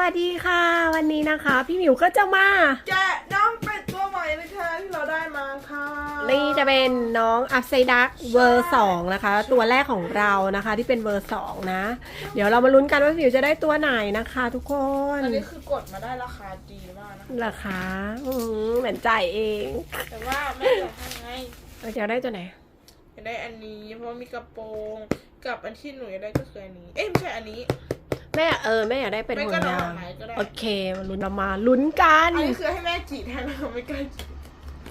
วัสดีค่ะ วันนี้นะคะ พี่หมิวก็จะมา แกะน้องเป็ดตัวใหม่เลยค่ะที่เราได้มาค่ะนี่จะเป็นน้องอัพไซดักเวอร์สองนะคะ ตัวแรกของเรานะคะที่เป็นเวอร์สองนะ เดี๋ยวเรามาลุ้นกันว่าพี่หมิวจะได้ตัวไหนนะคะ ทุกคนอันนี้คือกดมาได้ราคาดีมากนะราคาอืมเหมือนจ่ายเอง แต่ว่าแม่จะให้ไงเราจะได้ตัวไหนอยากได้อันนี้เพราะว่ามีกระโปรงกับอันที่หนูอยากได้ก็คืออันนี้ เอ้ยไม่ใช่อันนี้ แม่เออแม่อยากได้เป็นไม่ห่วก็งได้ยางไหนก็ได้โอเคมาลุ้นเรามาลุ้นกันอันนี้คือให้แม่จีดให้เราไม่กล้าจีด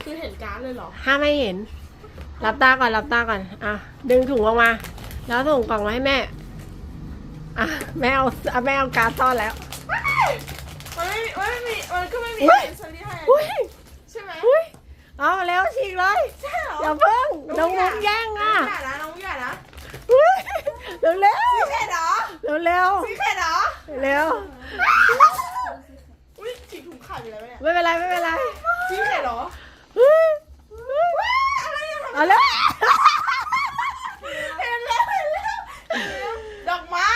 คือเห็นการ์ดเลยเหรอถ้าไม่เห็น รับตาก่อนรับตาก่อนอะดึงถุงออกมา แล้วส่งกล่องมาให้แม่อะแม่เอาอะแม่เอาการ์ดซ่อนแล้วมันไม่มันไม่มีมันก็ไม่มีอุ๊ยอิสรีให้อุ้ยใช่ไหมอุ้ยเอาแล้วฉีกเลยใช่เหรออย่าเพิ่งน้องมุกแย่งอะน้องใหญ่นะน้องใหญ่นะอุ้ยเร็วเร็วซีเค็ดเหรอเร็วเร็วซีเค็ด เหรอเร็วอุ้ยจีบถุงขาดอยู่แล้วเนี่ยไม่เป็นไรไม่เป็นไรซีเค็ดเหรออุ้ยอะไรอะเอาแล้วเห็นแล้วเห็นแล้วดอกไม้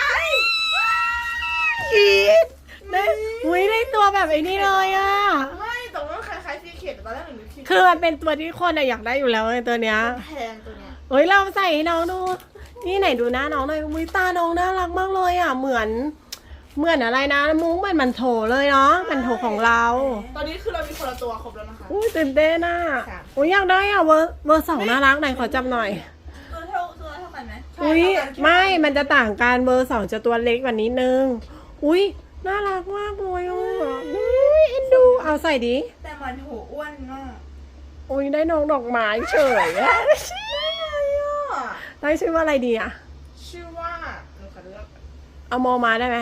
ฉีกได้อุ้ยได้ตัวแบบไอ้นี่เลยอะไม่แต่ว่าคล้ายๆซีเค็ดตอนแรกหนูนึกซีคือมันเป็นตัวที่คนอะอยากได้อยู่แล้วไอ้ตัวเนี้ยแพงตัวเนี้ยเฮ้ยเราใส่ให้น้องดูนี่ไหนดูหน้าน้องหน่อยมุ้ยตาน้องน่ารักมากเลยอะเหมือน เหมือนอะไรนะ มุ้งเหมือนมันโถเลยเนาะมันโถของเราตอนนี้คือเรามีคนละตัวครบแล้วนะคะ อุ้ยตื่นเต้นอะค่ะ อุ้ยอยากได้อะเวอร์เวอร์สองน่ารักไหนขอจับหน่อย ตัวเท่าตัวเท่ากันไหมอุ้ยไม่มันจะต่างกันเบอร์สองจะตัวเล็กกว่านี้นึง อุ้ยน่ารักมากเลยอะอุ้ยเอ็นดูเอาใส่ดิแต่มันหูอ้วนมากอุ้ยได้น้องดอกไม้เฉยอะได้ชื่อว่าอะไรดีอะ ชื่อว่าหนูขอเลือกเอาโมมาได้ไหม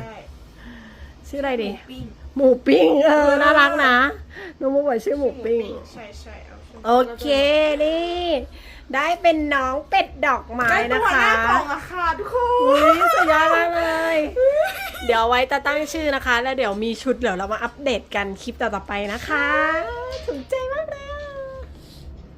ได้ชื่ออะไรดี ปิ้งหมูปิ้ง เออ น่ารักนะน้องมุกบอกชื่อหมูปิ้ง ใช่ใช่เอาชื่โอเค นี่ ได้เป็นน้องเป็ดดอกไม้ได้นะตัวหคะน้ากล่องอะค่ะทุกคอุ้น ยสุดยอดมากเลย เดี๋ยวไว้จะตั้งชื่อนะคะ แล้วเดี๋ยวมีชุดเดี๋ยวเรามาอัปเดตกันคลิปต่อๆไปนะคะสนใจมากเลย